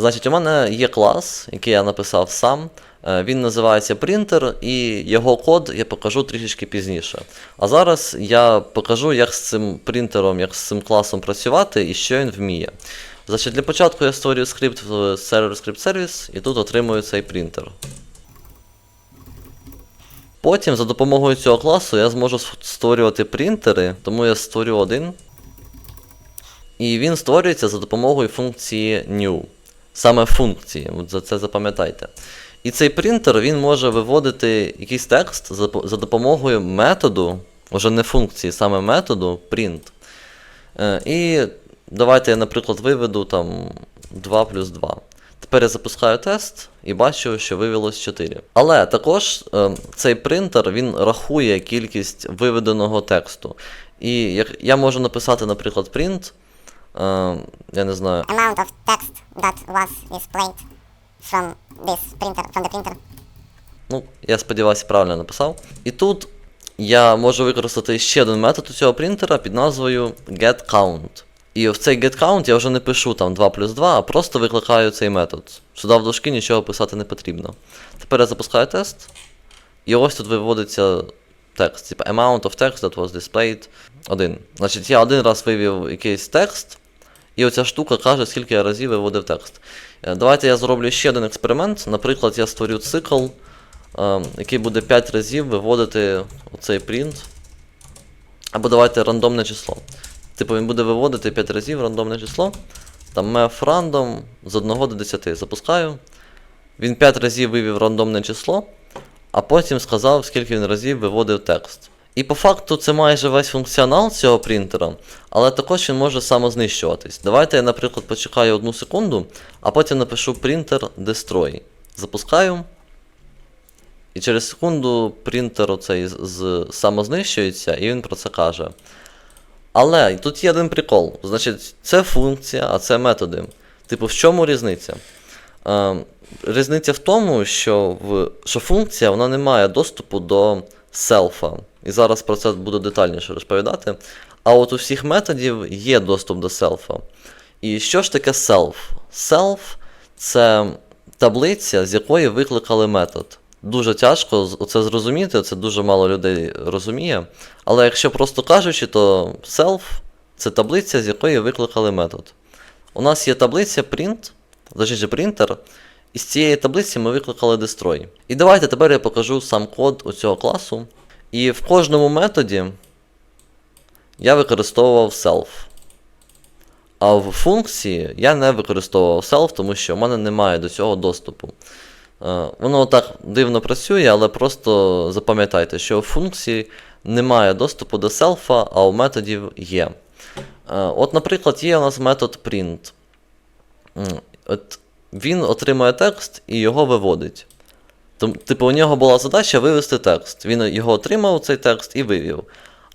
Значить, у мене є клас, який я написав сам. Е, Він називається принтер, і його код я покажу трішечки пізніше. А зараз я покажу, як з цим принтером, як з цим класом працювати і що він вміє. Значить, для початку я створюю скрипт в Server Script Service і тут отримую цей принтер. Потім за допомогою цього класу я зможу створювати принтери, тому я створю один. І він створюється за допомогою функції new. Саме функції, от за це запам'ятайте. І цей принтер він може виводити якийсь текст за, допомогою методу, вже не функції, саме методу print. Е, і давайте я, наприклад, виведу там 2 плюс 2. Тепер я запускаю тест і бачу, що вивелось 4. Але також е, цей принтер він рахує кількість виведеного тексту. І як я можу написати, наприклад, print, е, я не знаю, amount of text that was displayed from this printer, from the printer. Ну, я сподіваюся, правильно написав. І тут я можу використати ще один метод у цього принтера під назвою getCount. І в цей getCount я вже не пишу там 2 плюс 2, а просто викликаю цей метод. Сюди в дужки нічого писати не потрібно. Тепер я запускаю тест. І ось тут виводиться текст. Типа amount of text that was displayed 1. Значить, я один раз вивів якийсь текст, і оця штука каже, скільки я разів виводив текст. Е, Давайте я зроблю ще один експеримент. Наприклад, я створю цикл, е, який буде 5 разів виводити оцей print. Або давайте рандомне число. Типу він буде виводити 5 разів рандомне число. Там mef random з 1 до 10. Запускаю. Він 5 разів вивів рандомне число, а потім сказав, скільки він разів виводив текст. І по факту це майже весь функціонал цього принтера, але також він може самознищуватись. Давайте я, наприклад, почекаю одну секунду, а потім напишу printer destroy. Запускаю. І через секунду принтер оцей з самознищується, і він про це каже. Але тут є один прикол. Значить, це функція, а це методи. Типу, в чому різниця? Е, різниця в тому, що, в, що функція вона не має доступу до селфа. І зараз про це буду детальніше розповідати. А от у всіх методів є доступ до селфа. І що ж таке self? Self це таблиця, з якої викликали метод. Дуже тяжко це зрозуміти, це дуже мало людей розуміє. Але якщо просто кажучи, то self це таблиця, з якої викликали метод. У нас є таблиця print, точніше принтер, і з цієї таблиці ми викликали destroy. І давайте тепер я покажу сам код у цього класу. І в кожному методі я використовував self. А в функції я не використовував self, тому що в мене немає до цього доступу. Е, Воно так дивно працює, але просто запам'ятайте, що в функції немає доступу до селфа, а у методів є. Е, От, наприклад, є у нас метод print. От він отримує текст і його виводить. Типу, у нього була задача вивести текст. Він його отримав, цей текст, і вивів.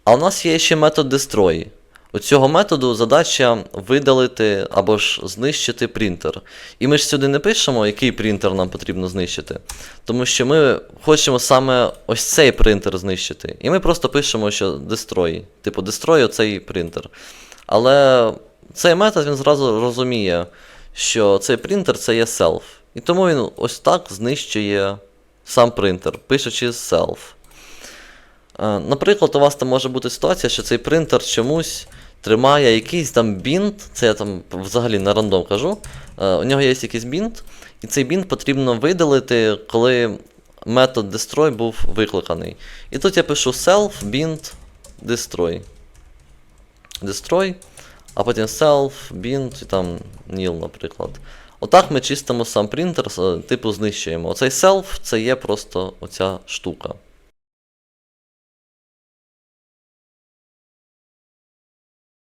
А у нас є ще метод destroy. У цього методу задача видалити або ж знищити принтер. І ми ж сюди не пишемо, який принтер нам потрібно знищити. Тому що ми хочемо саме ось цей принтер знищити. І ми просто пишемо, що destroy. Типу, destroy оцей принтер. Але цей метод він зразу розуміє, що цей принтер це є self. І тому він ось так знищує сам принтер, пишучи self. Е, Наприклад, у вас там може бути ситуація, що цей принтер чомусь тримає якийсь там бінт, це я там взагалі на рандом кажу. Е, У нього є якийсь бінт, і цей бінт потрібно видалити, коли метод destroy був викликаний. І тут я пишу self bint destroy. Destroy, а потім self, bint і там nil, наприклад. Отак ми чистимо сам принтер, е, типу знищуємо. Оцей self це є просто оця штука.